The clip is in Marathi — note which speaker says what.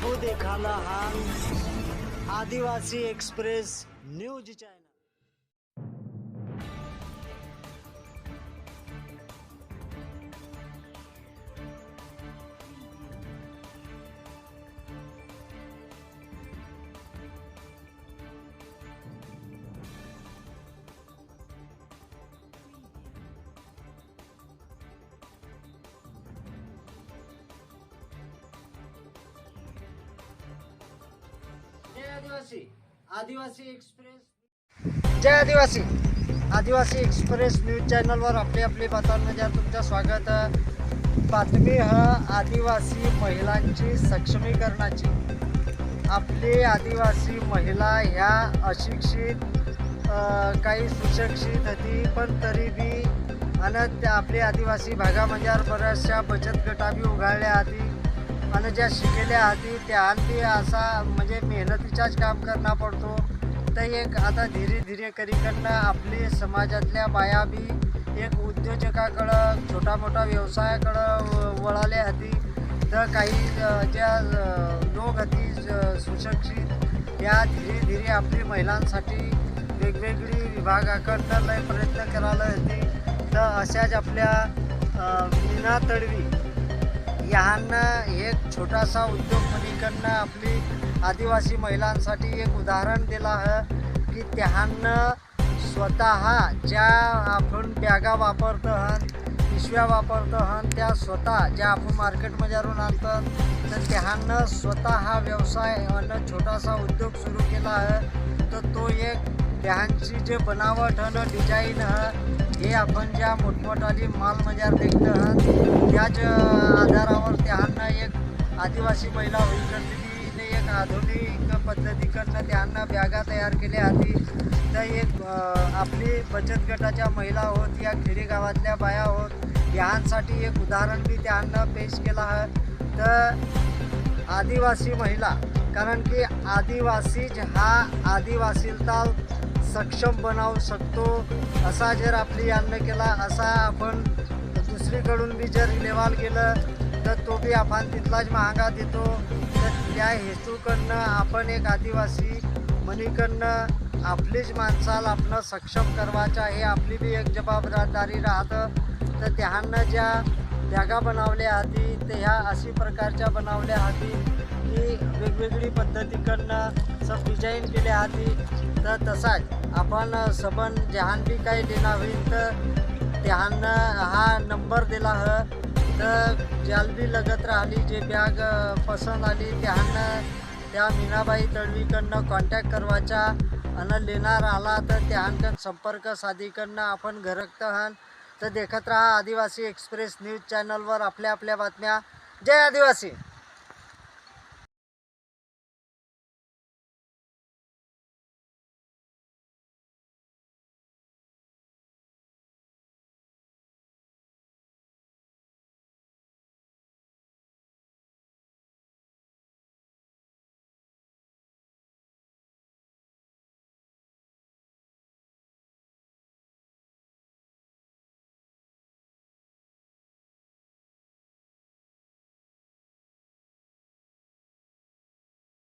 Speaker 1: देखाला हा आदिवासी एक्सप्रेस न्यूज चॅनल। आदिवासी आदिवासी एक्सप्रेस. जय आदिवासी. आदिवासी एक्सप्रेस न्यूज चॅनलवर आपले आपले बातम्यांमध्ये तुमचं स्वागत. बातमी हा आदिवासी महिलांची सक्षमीकरणाची. आपली आदिवासी महिला ह्या अशिक्षित काही सुशिक्षित होती पण तरी बी आणि आपली आदिवासी भागामध्ये बऱ्याचशा बचत गटा बी उघडल्या आधी आणि ज्या शिकेल्या आधी त्या आधी असा म्हणजे मेहनतीचाच काम करणं पडतो. तर एक आता धीरे धीरे करीकडनं आपली समाजातल्या बाया बी एक उद्योजकाकडं छोटा मोठा व्यवसायाकडं व- वळाले होती तर काही ज्या लोक होती सुशिक्षित या धीरे धीरे आपली महिलांसाठी वेगवेगळी विभागाकडनं लय प्रयत्न करायला होते तर अशाच आपल्या अ, मीना तडवी ह्यांना एक छोटासा उद्योग म्हणीकडनं आपली आदिवासी महिलांसाठी एक उदाहरण दिलं आहे की त्यांना स्वतः ज्या आपण बॅगा वापरतो हन पिशव्या वापरतो हन त्या स्वतः ज्या आपण मार्केटमधून आणतो आणतात तर त्यानं स्वतः हा व्यवसाय आणि छोटासा उद्योग सुरू केला आहे. तर तो एक त्यांची जे बनावट आणि डिझाईन हे आपण ज्या मोठमोठाली मालमजार देखत आहात त्याच आदिवासी महिला होईकडे एक आधुनिक पद्धतीकडनं त्यांना बॅगा तयार केल्या आधी तर एक आपली बचत गटाच्या महिला होत या खेडेगावातल्या बाया होत यांसाठी एक उदाहरण मी त्यांना पेश केला आहे. तर आदिवासी महिला कारण की आदिवासीच हा आदिवासीला सक्षम बनवू शकतो असा जर आपली यांना केला असा आपण दुसरीकडून बी जर लेवाल केलं तर तो बी आपण तिथलाच महागा देतो. तर त्या हेतूकडनं आपण एक आदिवासी मनीकडनं आपलीच माणसाला आपलं सक्षम करवायचं हे आपली बी एक जबाबदारी राहतं. तर त्यांना ज्या जागा बनवल्या आधी ते ह्या अशी प्रकारच्या बनवल्या आधी की वेगवेगळी पद्धतीकडनं सब डिझाईन केल्या आधी तर तसाच आपण सबन जहान बी काही देणार होईल तर त्यांना हा नंबर दिला ह. तर ज्याल लगत राहिली जे बॅग पसंत आली त्यानं त्या मीनाबाई तळवीकडनं कॉन्टॅक्ट करवायचा आणि लेणार आला तर त्यांकडं संपर्क साधीकडनं आपण घरकत आहात तर देखत राहा आदिवासी एक्सप्रेस न्यूज चॅनलवर आपल्या आपल्या बातम्या. जय आदिवासी!